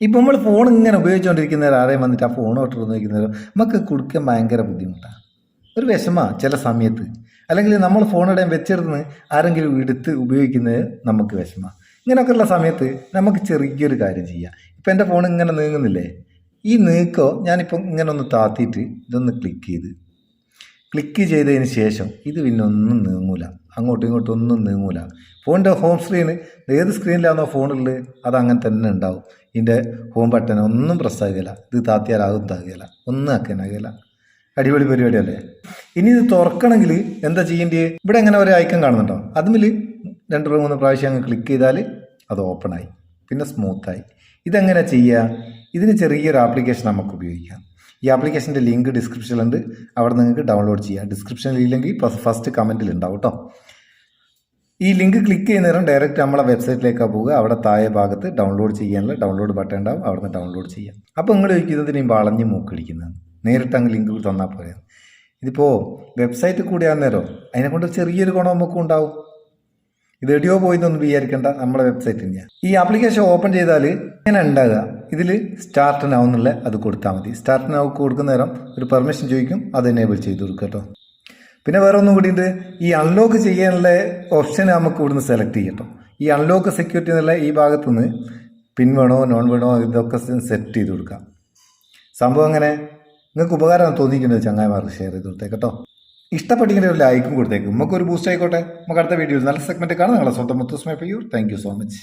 ഇപ്പം നമ്മൾ ഫോൺ ഇങ്ങനെ ഉപയോഗിച്ചുകൊണ്ടിരിക്കുന്നവർ ആരെയും വന്നിട്ട് ആ ഫോൺ തൊട്ട് ഉപയോഗിക്കുന്നവർ നമുക്ക് കൊടുക്കാൻ ഭയങ്കര ബുദ്ധിമുട്ടാണ് ഒരു വിഷമമാണ് ചില സമയത്ത്. അല്ലെങ്കിൽ നമ്മൾ ഫോണിടെ വെച്ചിരുന്ന് ആരെങ്കിലും എടുത്ത് ഉപയോഗിക്കുന്നത് നമുക്ക് വിഷമമാണ് ഇങ്ങനെയൊക്കെയുള്ള സമയത്ത് നമുക്ക് ചെറിയൊരു കാര്യം ചെയ്യാം. ഇപ്പം എന്റെ ഫോൺ ഇങ്ങനെ നീങ്ങുന്നില്ലേ? ഈ നീക്കോ ഞാനിപ്പം ഇങ്ങനെ ഒന്ന് താത്തിയിട്ട് ഇതൊന്ന് ക്ലിക്ക് ചെയ്ത് ക്ലിക്ക് ചെയ്തതിന് ശേഷം ഇത് പിന്നെ ഒന്നും നീങ്ങൂല. അങ്ങോട്ടും ഇങ്ങോട്ടും ഒന്നും നീങ്ങൂല. ഫോണിന്റെ ഹോം സ്ക്രീന് ഏത് സ്ക്രീനിലാണോ ഫോണുള്ളത് അത് അങ്ങനെ തന്നെ ഉണ്ടാവും. ഇതിന്റെ ഹോം ബട്ടൺ ഒന്നും പ്രസ് ആകില്ല ഇത് താത്തിയാൽ അതും താകില്ല ഒന്നും ആക്കാനാകില്ല അടിപൊളി പരിപാടിയല്ലേ ഇനി ഇത് തുറക്കണമെങ്കിൽ എന്താ ചെയ്യേണ്ടത് ഇവിടെ അങ്ങനെ ഒരു ഐക്കൺ കാണുന്നുണ്ടോ? അതുമിൽ രണ്ട് മൂന്ന് പ്രാവശ്യം അങ്ങ് ക്ലിക്ക് ചെയ്താൽ അത് ഓപ്പണായി പിന്നെ സ്മൂത്തായി ഇതെങ്ങനെ ചെയ്യുക? ഇതിന് ചെറിയൊരു ആപ്ലിക്കേഷൻ നമുക്ക് ഉപയോഗിക്കാം. ഈ ആപ്ലിക്കേഷന്റെ ലിങ്ക് ഡിസ്ക്രിപ്ഷനിലുണ്ട്. അവിടെ നിങ്ങൾക്ക് ഡൗൺലോഡ് ചെയ്യാം. ഡിസ്ക്രിപ്ഷനിൽ ഇല്ലെങ്കിൽ ഫസ്റ്റ് കമന്റിൽ ഉണ്ടാവും കേട്ടോ. ഈ ലിങ്ക് ക്ലിക്ക് ചെയ്യുന്ന നേരം ഡയറക്റ്റ് നമ്മളെ വെബ്സൈറ്റിലേക്കാണ് പോവുക. അവിടെ താഴെ ഭാഗത്ത് ഡൗൺലോഡ് ചെയ്യാനുള്ള ഡൗൺലോഡ് ബട്ടൺ ഉണ്ടാവും. അവിടെ നിന്ന് ഡൗൺലോഡ് ചെയ്യാം. അപ്പോൾ നിങ്ങൾ ചോദിക്കുന്നത് ഇനി വളഞ്ഞ് മൂക്കടിക്കുന്നത് നേരിട്ട് അങ്ങ് ലിങ്ക് തന്നാൽ പോരെ ഇതിപ്പോൾ വെബ്സൈറ്റ് കൂടിയാൻ നേരം അതിനെക്കൊണ്ട് ചെറിയൊരു ഗുണം നമുക്ക് ഉണ്ടാവും. ഇത് എടിയോ പോയി വിചാരിക്കേണ്ട. നമ്മളെ വെബ്സൈറ്റ് തന്നെയാണ് ഈ ആപ്ലിക്കേഷൻ ഓപ്പൺ ചെയ്താൽ ഇങ്ങനെ ഉണ്ടാകുക ഇതിൽ സ്റ്റാർട്ട് നൗ എന്നുള്ള അത് കൊടുത്താൽ മതി. സ്റ്റാർട്ട് നൗ കൊടുക്കുന്ന നേരം ഒരു പെർമിഷൻ ചോദിക്കും അത് എനേബിൾ ചെയ്ത് കൊടുക്കുക കേട്ടോ. പിന്നെ വേറെ ഒന്നും കൂടി ഉണ്ട്. ഈ അൺലോക്ക് ചെയ്യാനുള്ള ഓപ്ഷൻ നമുക്ക് ഇവിടുന്ന് സെലക്ട് ചെയ്യട്ടോ ഈ അൺലോക്ക് സെക്യൂരിറ്റി എന്നുള്ള ഈ ഭാഗത്തുനിന്ന് പിൻ വേണോ നോൺ വേണോ ഇതൊക്കെ സെറ്റ് ചെയ്ത് കൊടുക്കാം സംഭവം അങ്ങനെ. നിങ്ങൾക്ക് ഉപകാരം തോന്നിക്കുന്നത് ചങ്ങായിമാർക്ക് ഷെയർ ചെയ്ത് കൊടുത്തേക്ക് കേട്ടോ. ഇഷ്ടപ്പെട്ടെങ്കിൽ ഒരു ലൈക്കും കൊടുത്തേക്കും. നമുക്കൊരു ബൂസ്റ്റ് ആയിക്കോട്ടെ. നമുക്ക് അടുത്ത വീഡിയോയിൽ നല്ല സെഗ്മെന്റ് കാണാം. നിങ്ങളെ സ്വന്തം മുത്തുസ്മയ Payyur thank you so much